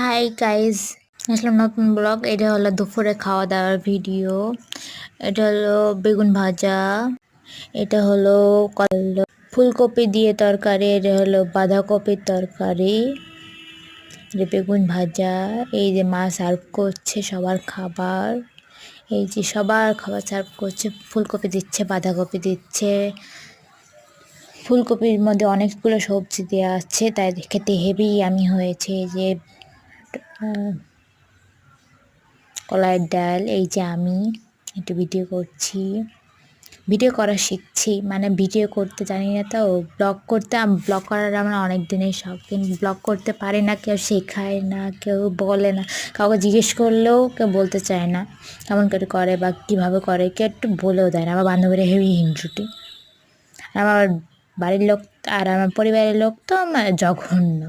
Hi guys আসলাম নতুন blog এটা হলো দুপুরে খাওয়া দাওয়ার ভিডিও এটা হলো বেগুন ভাজা। এটা হলো ফুলকপি দিয়ে তরকারি। এটা হলো বাঁধাকপির তরকারি। এটা বেগুন ভাজা। এই যে মা সার্ভ করছে সবার খাবার। এই যে সবার খাবার সার্ভ করছে। ফুলকপি দিচ্ছে, বাঁধাকপি দিচ্ছে। ফুলকপির মধ্যে অনেকগুলো সবজি দেওয়া আছে। তাই খেতে হেভি আমি হয়েছে। যে কলাইয়ের ডাল, এই যে আমি একটু ভিডিও করছি। ভিডিও করা শিখছি মানে ভিডিও করতে জানি না তো ব্লগ করতে ব্লগ করার আমার অনেক দিনের শখ কিন্তু ব্লগ করতে পারি না, কেউ শেখায় না, কেউ বলে না, কাউকে জিজ্ঞেস করলেও কেউ বলতে চায় না, কেমন করে করে বা কীভাবে করে, কেউ একটু বলেও দেয় না। আমার বান্ধবীরা হেভি হিংসুটি। আমার বাড়ির লোক, আর আমার পরিবারের লোক তো মানে জঘন্য।